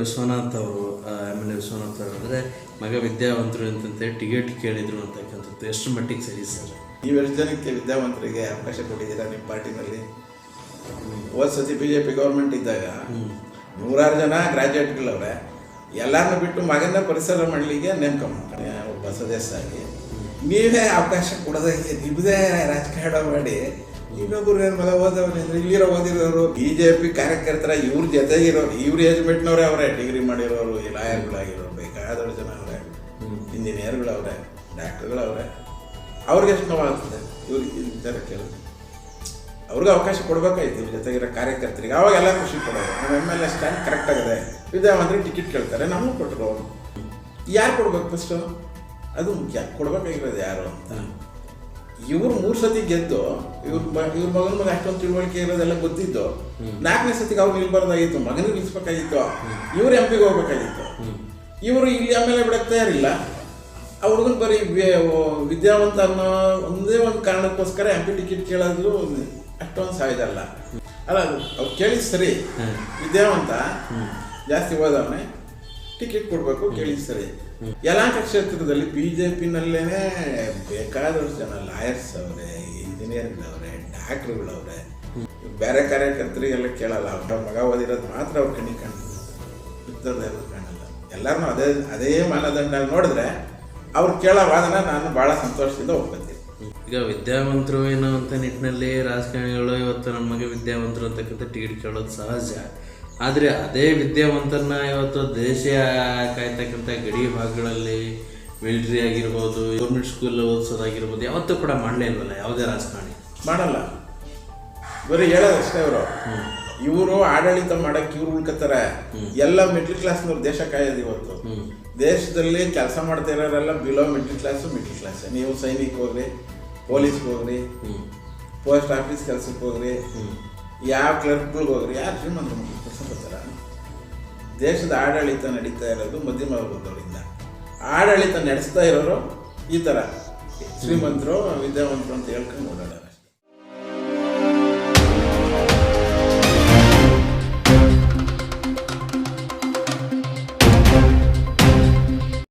ವಿಶ್ವನಾಥ್ ಅವರು M L A Vishwanath ಅವರು ಅಂದರೆ ಮಗ ವಿದ್ಯಾವಂತರು ಅಂತಂತೇಳಿ ಟಿಕೆಟ್ ಕೇಳಿದ್ರು ಅಂತಕ್ಕಂಥದ್ದು. ಎಷ್ಟು ಮಟ್ಟಿಗೆ ಸರಿ ಸರ್? ನೀವು ಎಷ್ಟು ಜನಕ್ಕೆ ವಿದ್ಯಾವಂತರಿಗೆ ಅವಕಾಶ ಕೊಟ್ಟಿದ್ದೀರಾ ನಿಮ್ಮ ಪಾರ್ಟಿನಲ್ಲಿ? ಹೋದ ಸತಿ ಬಿ ಜೆ ಪಿ ಗೌರ್ಮೆಂಟ್ ಇದ್ದಾಗ ನೂರಾರು ಜನ ಗ್ರಾಜ್ಯುಯೇಟ್ಗಳವ್ರೆ ಎಲ್ಲರನ್ನೂ ಬಿಟ್ಟು ಮಗನ ಪರಿಸರ ಮಾಡಲಿಕ್ಕೆ ನೇಮಕ ಮಾಡ್ತಾರೆ ಒಬ್ಬ ಸದಸ್ಯರಾಗಿ ನೀವೇ ಅವಕಾಶ ಕೊಡದೆ ನಿಮ್ಮದೇ ರಾಜಕಾರಣ ಮಾಡಿ ಇನ್ನೊಬ್ಬರು ಏನು ಮಗ ಓದವ್ರು ಅಂದ್ರೆ ಇಲ್ಲಿರೋ ಓದಿರೋರು ಬಿ ಜೆ ಪಿ ಕಾರ್ಯಕರ್ತರ ಇವ್ರ ಜೊತೆಗಿರೋರು ಇವ್ರ ಏಜ್ಮೆಂಟ್ನವರೇ ಅವರೇ, ಡಿಗ್ರಿ ಮಾಡಿರೋರು ಲಾಯರ್ಗಳಾಗಿರೋರು, ಬೇಕಾದವ್ರ ಜನ ಅವರೇ ಇಂಜಿನಿಯರ್ಗಳವ್ರೆ, ಡಾಕ್ಟರ್ಗಳವ್ರೆ, ಅವ್ರಿಗೆ ಎಷ್ಟು ನೋವಾಗ್ತದೆ ಇವ್ರಿಗೆ ವಿಚಾರ ಕೇಳಿದ್ರೆ. ಅವ್ರಿಗೆ ಅವಕಾಶ ಕೊಡಬೇಕಾಯ್ತು ಇವ್ರ ಜೊತೆಗಿರೋ ಕಾರ್ಯಕರ್ತರಿಗೆ. ಅವಾಗ ಎಲ್ಲ ಖುಷಿ ಕೊಡೋದು ನಮ್ಮ M L A stand correct ಆಗಿದೆ. ಟಿಕೆಟ್ ಕೇಳ್ತಾರೆ, ನಮಗೂ ಕೊಟ್ಟರು ಯಾರು ಕೊಡ್ಬೇಕು ಫಸ್ಟು ಅದು ಮುಖ್ಯ. ಕೊಡ್ಬೇಕಾಗಿರೋದು ಯಾರು ಅಂತ. ಇವ್ರು ಮೂರು ಸತಿ ಗೆದ್ದು ಇವ್ರ ಇವ್ರ ಮಗನ ಮಗ ಅಷ್ಟೊಂದು ತಿಳುವಳಿಕೆ ಇರೋದೆಲ್ಲ ಗೊತ್ತಿತ್ತು ನಾಲ್ಕನೇ ಸತಿಗೆ ಅವ್ರು ನಿಲ್ಬಾರ್ದಾಗಿತ್ತು ಮಗನಿಗೆ ನಿಲ್ಸ್ಬೇಕಾಗಿತ್ತು ಇವ್ರ ಎಂ ಪಿಗೆ ಹೋಗ್ಬೇಕಾಗಿತ್ತು. ಇವರು ಇಲ್ಲಿ ಆಮೇಲೆ ಬಿಡಕ್ಕೆ ತಯಾರಿಲ್ಲ. ಆ ಹುಡುಗನ ಬರೀ ವಿದ್ಯಾವಂತ ಅನ್ನೋ ಒಂದೇ ಒಂದು ಕಾರಣಕ್ಕೋಸ್ಕರ ಎಂ ಪಿ ಟಿಕೆಟ್ ಕೇಳೋದು ಅಷ್ಟೊಂದು ಸಾಯ್ದಲ್ಲ. ಅಲ್ಲ ಅವ್ರು ಕೇಳಿ ಸರಿ. ವಿದ್ಯಾವಂತ ಜಾಸ್ತಿ ಓದವನೆ. ಟಿಕೆಟ್ ಕೊಡಬೇಕು ಕೇಳಿ ಸರಿ. ಯಲಾಂಕ ಕ್ಷೇತ್ರದಲ್ಲಿ ಬಿ ಜೆ ಪಿನಲ್ಲೇನೆ ಬೇಕಾದಷ್ಟು ಜನ ಲಾಯರ್ಸ್ ಅವರೇ ಇಂಜಿನಿಯರ್ಗಳವ್ರೆ ಡಾಕ್ಟ್ರುಗಳವ್ರೆ ಬೇರೆ ಕಾರ್ಯಕರ್ತರಿಗೆಲ್ಲ ಕೇಳಲ್ಲ. ಅವ್ರ ಮಗ ಓದಿರೋದು ಮಾತ್ರ ಅವ್ರ ಕಣ್ಣಿಗೆ ಮಿತ್ರದೆಲ್ಲ ಕಾಣಲ್ಲ. ಎಲ್ಲರನ್ನೂ ಅದೇ ಅದೇ ಮಾನದಂಡ ನೋಡಿದ್ರೆ ಅವ್ರು ಕೇಳೋ ವಾದನ ನಾನು ಭಾಳ ಸಂತೋಷದಿಂದ ಒಪ್ಕೊತೀನಿ. ಈಗ ವಿದ್ಯಾವಂತರು ಏನೋ ಅಂತ ನಿಟ್ಟಿನಲ್ಲಿ ರಾಜಕಾರಣಿಗಳು ಇವತ್ತು ನಮ್ಮ ಮಗ ವಿದ್ಯಾವಂತರು ಅಂತಕ್ಕಂಥ ಟಿಕೆಟ್ ಕೇಳೋದು ಸಹಜ. ಆದರೆ ಅದೇ ವಿದ್ಯಾವಂತರನ್ನ ಇವತ್ತು ದೇಶ ಕಾಯ್ತಕ್ಕಂಥ ಗಡಿ ಭಾಗಗಳಲ್ಲಿ ಮಿಲಿಟ್ರಿ ಆಗಿರ್ಬೋದು ಗೌರ್ಮೆಂಟ್ ಸ್ಕೂಲ್ ಓದಿಸೋದಾಗಿರ್ಬೋದು ಯಾವತ್ತೂ ಕೂಡ ಮಾಡಲೇ ಇಲ್ವಲ್ಲ ಯಾವುದೇ ರಾಜಕಾರಣಿ. ಮಾಡಲ್ಲ. ಬರೀ ಹೇಳೋದಷ್ಟೇ ಅವರು. ಇವರು ಆಡಳಿತ ಮಾಡಕ್ಕೆ ಇವ್ರು ಉಳ್ಕೋತಾರೆ. ಎಲ್ಲ ಮಿಡ್ಲ್ ಕ್ಲಾಸ್ನವ್ರು ದೇಶ ಕಾಯೋದು ಇವತ್ತು. ದೇಶದಲ್ಲಿ ಕೆಲಸ ಮಾಡ್ತಾ ಇರೋರೆಲ್ಲ below middle class middle class ನೀವು ಸೈನಿಕ್ ಹೋಗ್ರಿ ಪೊಲೀಸ್ಗೆ ಹೋಗ್ರಿ ಪೋಸ್ಟ್ ಆಫೀಸ್ ಕೆಲಸಕ್ಕೆ ಹೋಗ್ರಿ ಯಾವ ಕ್ಲರ್ಕ್ಗಳಿಗೆ ಹೋಗ್ರಿ, ಯಾರು ಶ್ರೀಮಂತರು ಬರ್ತಾರ ದೇಶದ ಆಡಳಿತ ನಡೀತಾ ಇರೋದು ಮಧ್ಯಮ ವರ್ಗದವರಿಂದ. ಆಡಳಿತ ನಡೆಸ್ತಾ ಇರೋರು ಈ ಥರ ಶ್ರೀಮಂತರು ವಿದ್ಯಾವಂತರು ಅಂತ ಹೇಳ್ಕೊಂಡು ಓಡಾಡೋರು.